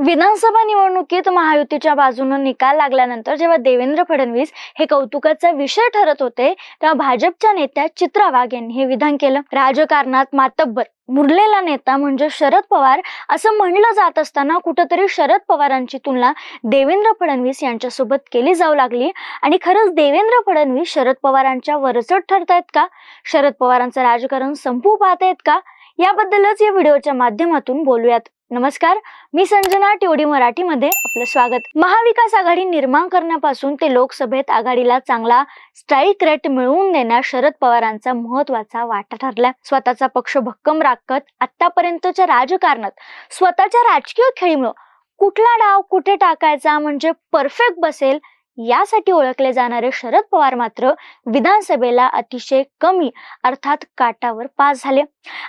विधानसभा निवडणुकीत महायुतीच्या बाजूनं निकाल लागल्यानंतर जेव्हा देवेंद्र फडणवीस हे कौतुकाचा विषय ठरत होते तेव्हा भाजपच्या नेत्या चित्रा वाघ यांनी हे विधान केलं. राजकारणात मातब्बर मुरलेला नेता म्हणजे शरद पवार असं म्हणलं जात असताना कुठंतरी शरद पवारांची तुलना देवेंद्र फडणवीस यांच्यासोबत केली जाऊ लागली. आणि खरंच देवेंद्र फडणवीस शरद पवारांच्या वरचढ ठरतायत का? शरद पवारांचं राजकारण संपू पाहतायत का? याबद्दलच या व्हिडिओच्या माध्यमातून बोलूयात. नमस्कार मी संजना टिवडी मराठीमध्ये आपलं स्वागत. महाविकास आघाडी निर्माण करण्यापासून ते लोकसभेत आघाडीला चांगला स्ट्राईक रेट मिळवून देण्यास शरद पवारांचा महत्त्वाचा वाटा ठरला स्वतःचा पक्ष भक्कम राखत आतापर्यंतच्या राजकारणात स्वतःच्या राजकीय खेळीमुळं कुठला डाव कुठे टाकायचा म्हणजे परफेक्ट बसेल यासाठी ओळखले जाणारे शरद पवार मात्र विधानसभेला अतिशय कमी अर्थात काटावर पास झाले.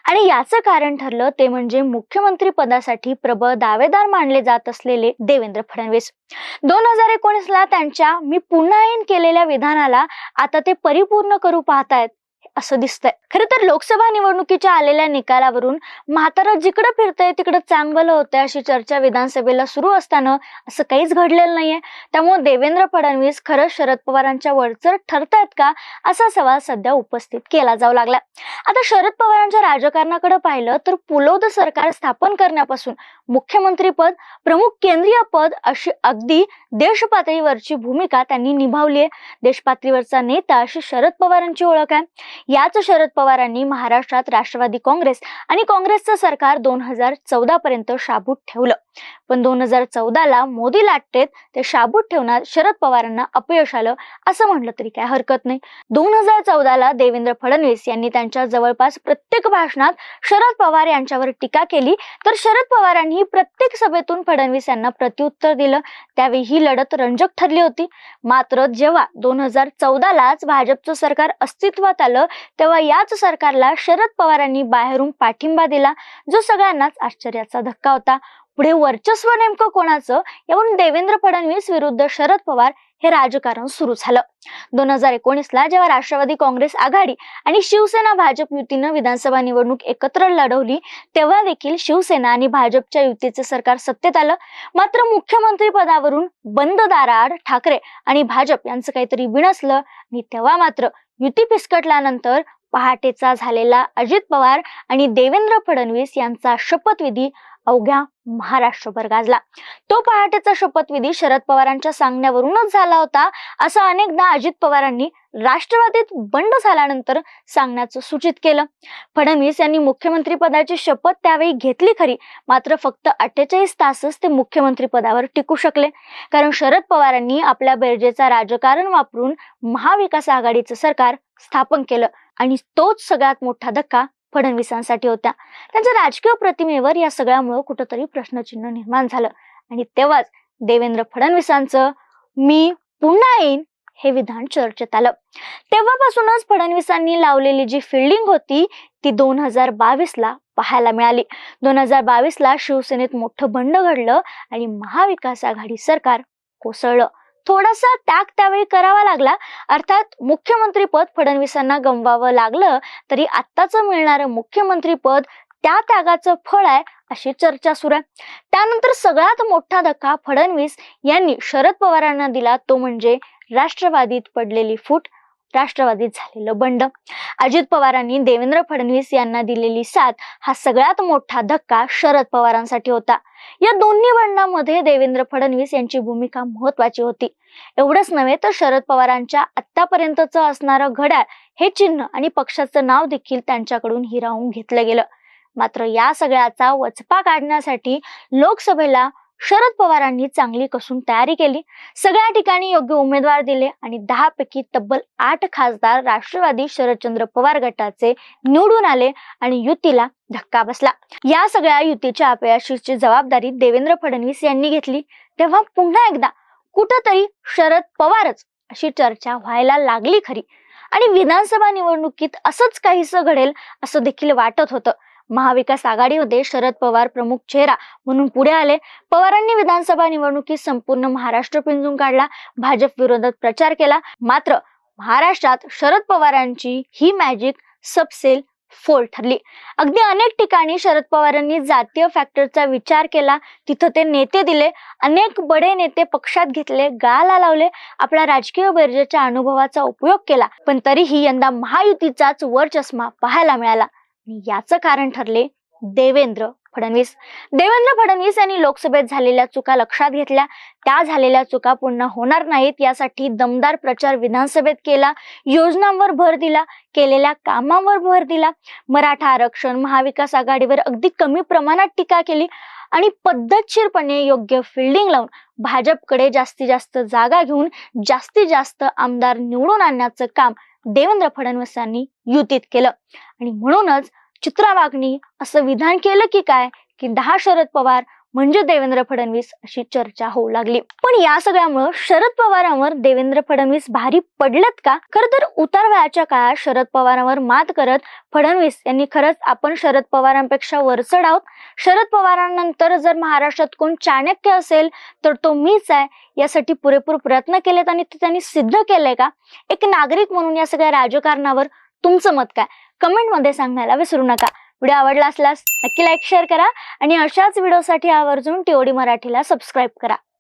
आणि याचं कारण ठरलं ते म्हणजे मुख्यमंत्री पदासाठी प्रबळ दावेदार मानले जात असलेले देवेंद्र फडणवीस. दोन हजार एकोणीस ला त्यांच्या मी पुन्हा येईन केलेल्या विधानाला आता ते परिपूर्ण करू पाहतायत. असं दिसतंय. खरं तर लोकसभा निवडणुकीच्या आलेल्या निकालावरून म्हातारा जिकडे फिरतंय तिकडे चांगलं होतंय अशी चर्चा विधानसभेला सुरू असताना असं काहीच घडलेलं नाहीये. त्यामुळे देवेंद्र फडणवीस खरंच शरद पवारांच्या वरचर ठरतायत का? असा सवाल सध्या उपस्थित केला जाऊ लागला आता शरद पवारांच्या राजकारणाकडे पाहिलं तर पुलोद सरकार स्थापन करण्यापासून मुख्यमंत्री पद प्रमुख केंद्रीय पद अशी अगदी देश पातळीवरची भूमिका त्यांनी निभावली आहे देश पातळीवरचा नेता अशी शरद पवारांची ओळख आहे. याच शरद पवारांनी महाराष्ट्रात राष्ट्रवादी काँग्रेस आणि काँग्रेसचं सरकार दोन हजार चौदा पर्यंत शाबूत ठेवलं. पण दोन हजार चौदाला मोदी लाटतेत ते शाबूत ठेवण्यात शरद पवारांना अपयश आलं असं म्हटलं तरी काय हरकत नाही. दोन हजार चौदाला देवेंद्र फडणवीस यांनी त्यांच्या जवळपास प्रत्येक भाषणात शरद पवार यांच्यावर टीका केली. तर शरद पवारांनी प्रत्येक सभेतून फडणवीस यांना प्रत्युत्तर दिलं. त्यावेळी ही लढत रंजक ठरली होती. मात्र जेव्हा दोन हजार चौदालाच भाजपचं सरकार अस्तित्वात आलं तेव्हा याच सरकारला शरद पवारांनी बाहेरून पाठिंबा दिला जो सगळ्यांनाच आश्चर्याचा धक्का होता. पुढे वर्चस्व नेमकं कोणाचं? यावरून देवेंद्र फडणवीस विरुद्ध शरद पवार हे राजकारण सुरू झालं. दोन हजार एकोणीसला जेव्हा राष्ट्रवादी काँग्रेस आघाडी आणि शिवसेना भाजप युतीनं विधानसभा निवडणूक एकत्र लढवली तेव्हा देखील शिवसेना आणि भाजपच्या युतीचे सरकार सत्तेत आलं. मात्र मुख्यमंत्री पदावरून बंद दाराआड ठाकरे आणि भाजप यांचं काहीतरी विणसलं आणि तेव्हा मात्र युती फिसकटल्यानंतर पहाटेचा झालेला अजित पवार आणि देवेंद्र फडणवीस यांचा शपथविधी अवघ्या महाराष्ट्रभर गाजला. तो पहाटेचा शपथविधी शरद पवारांच्या सांगण्यावरूनच झाला होता असं अनेकदा अजित पवारांनी राष्ट्रवादीत बंड झाल्यानंतर सांगण्याचं सूचित केलं. फडणवीस यांनी मुख्यमंत्री पदाची शपथ त्यावेळी घेतली खरी मात्र फक्त अठ्ठेचाळीस तासच ते मुख्यमंत्री पदावर टिकू शकले. कारण शरद पवारांनी आपल्या बेरजेचा राजकारण वापरून महाविकास आघाडीचं सरकार स्थापन केलं आणि तोच सगळ्यात मोठा धक्का फडणवीसांसाठी होत्या त्यांच्या राजकीय प्रतिमेवर या सगळ्यामुळे कुठंतरी प्रश्नचिन्ह निर्माण झालं. आणि तेव्हाच देवेंद्र फडणवीसांचं मी पुन्हा येईन हे विधान चर्चेत आलं. तेव्हापासूनच फडणवीसांनी लावलेली जी फिल्डिंग होती ती दोन हजार बावीसला पाहायला मिळाली. दोन हजार बावीसला शिवसेनेत मोठं बंड घडलं आणि महाविकास आघाडी सरकार कोसळलं. थोडासा त्याग त्यावेळी करावा लागला. अर्थात मुख्यमंत्री पद फडणवीसांना गमवावं लागलं तरी आत्ताचं मिळणारं मुख्यमंत्री पद त्या त्यागाचं फळ आहे अशी चर्चा सुरू आहे. त्यानंतर सगळ्यात मोठा धक्का फडणवीस यांनी शरद पवारांना दिला तो म्हणजे राष्ट्रवादीत पडलेली फूट राष्ट्रवादीत झालेलं बंड. अजित पवारांनी देवेंद्र फडणवीस यांना दिलेली साथ हा सगळ्यात मोठा धक्का शरद पवारांसाठी होता. या दोन्ही बंडामध्ये देवेंद्र फडणवीस यांची भूमिका महत्वाची होती. एवढंच नव्हे तर शरद पवारांच्या आतापर्यंतच असणारं घड्याळ हे चिन्ह आणि पक्षाचं नाव देखील त्यांच्याकडून हिरावून घेतलं गेलं. मात्र या सगळ्याचा वचपा काढण्यासाठी लोकसभेला शरद पवारांनी चांगली कसून तयारी केली. सगळ्या ठिकाणी योग्य उमेदवार दिले आणि दहा पैकी तब्बल आठ खासदार राष्ट्रवादी शरदचंद्र पवार गटाचे निवडून आले आणि युतीला धक्का बसला. या सगळ्या युतीच्या अपयशाची जबाबदारी देवेंद्र फडणवीस यांनी घेतली. तेव्हा पुन्हा एकदा कुठंतरी शरद पवारच अशी चर्चा व्हायला लागली खरी. आणि विधानसभा निवडणुकीत असंच काहीसं घडेल असं देखील वाटत होतं. महाविकास आघाडीमध्ये शरद पवार प्रमुख चेहरा म्हणून पुढे आले. पवारांनी विधानसभा निवडणुकीत संपूर्ण महाराष्ट्र पिंजून काढला. भाजप विरोधात प्रचार केला. मात्र महाराष्ट्रात शरद पवारांची ही मॅजिक सबसेल फोल ठरली. अगदी अनेक ठिकाणी शरद पवारांनी जातीय फॅक्टरचा विचार केला. तिथं ते नेते दिले. अनेक बडे नेते पक्षात घेतले गाला लावले. आपल्या राजकीय बैरजेच्या अनुभवाचा उपयोग केला. पण तरीही यंदा महायुतीचाच वर चष्मा पाहायला मिळाला. याचं कारण ठरले देवेंद्र फडणवीस. देवेंद्र फडणवीस यांनी लोकसभेत झालेल्या चुका लक्षात घेतल्या. त्या झालेल्या चुका पुन्हा होणार नाहीत यासाठी दमदार प्रचार विधानसभेत केला. योजनांवर भर दिला केलेल्या कामांवर भर दिला. मराठा आरक्षण महाविकास आघाडीवर अगदी कमी प्रमाणात टीका केली आणि पद्धतशीरपणे योग्य फिल्डिंग लावून भाजपकडे जास्तीत जास्त जागा घेऊन जास्तीत जास्त आमदार निवडून आणण्याचं काम देवेंद्र फडणवीस यांनी युतीत केलं. आणि म्हणूनच चित्रा वाघनी असं विधान केलं की काय? की दहा शरद पवार म्हणजे देवेंद्र फडणवीस अशी चर्चा होऊ लागली. पण या सगळ्यामुळं शरद पवारांवर देवेंद्र फडणवीस भारी पडलेत का? खर तर उतार वयाच्या काळात शरद पवारांवर मात करत फडणवीस यांनी खरंच आपण शरद पवारांपेक्षा वरचढ आहोत. शरद पवारांनंतर जर महाराष्ट्रात कोण चाणक्य असेल तर तो मीच आहे. यासाठी पुरेपूर प्रयत्न केलेत आणि ते त्यांनी सिद्ध केलंय का? एक नागरिक म्हणून या सगळ्या राजकारणावर तुमचं मत काय? कमेंटमध्ये सांगायला विसरू नका. व्हिडिओ आवडला असल्यास नक्की लाईक शेअर करा आणि अशाच व्हिडिओसाठी आवर्जून टीओडी मराठीला सबस्क्राईब करा.